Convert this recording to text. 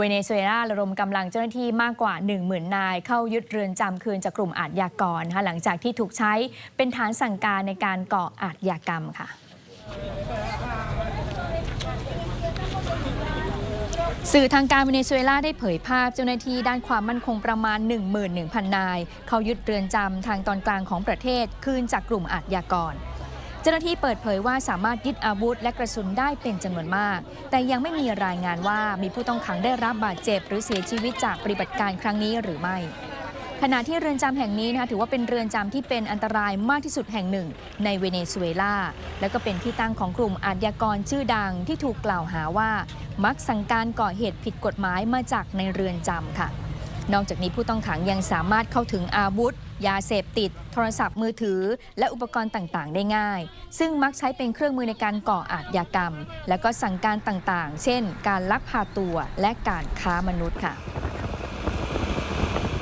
เวเนซุเอลาระดมกำลังเจ้าหน้าที่มากกว่า 10,000 นาย เข้ายึดเรือนจำคืนจากกลุ่มอาชญากรนะคะหลังจากที่ถูกใช้เป็นฐานสั่งการในการก่ออาชญากรรมค่ะสื่อทางการเวเนซุเอลาได้เผยภาพเจ้าหน้าที่ด้านความมั่นคงประมาณ 11,000 นาย เข้ายึดเรือนจำทางตอนกลางของประเทศคืนจากกลุ่มอาชญากร เจ้าหน้าที่เปิดเผยว่าสามารถยึดอาวุธและกระสุนได้เป็นจำนวนมาก แต่ยังไม่มีรายงานว่ามีผู้ต้องขังได้รับบาดเจ็บ หรือเสียชีวิตจากปฏิบัติการครั้งนี้หรือไม่ ขณะที่เรือนจำแห่งนี้นะคะถือว่าเป็นเรือนจำที่เป็นอันตรายมากที่สุดแห่งหนึ่ง ในเวเนซุเอลา และก็เป็นที่ตั้งของกลุ่มอาชญากรชื่อดังที่ถูกกล่าวหาว่า มักสั่งการก่อเหตุผิดกฎหมายมาจากในเรือนจำค่ะ นอกจากนี้ผู้ต้องขังยังสามารถเข้าถึงอาวุธ ยาเสพติด โทรศัพท์มือถือ และอุปกรณ์ต่างๆ ได้ง่าย ซึ่งมักใช้เป็นเครื่องมือในการก่ออาชญากรรม และก็สั่งการต่างๆ เช่น การลักพาตัวและการค้ามนุษย์ค่ะ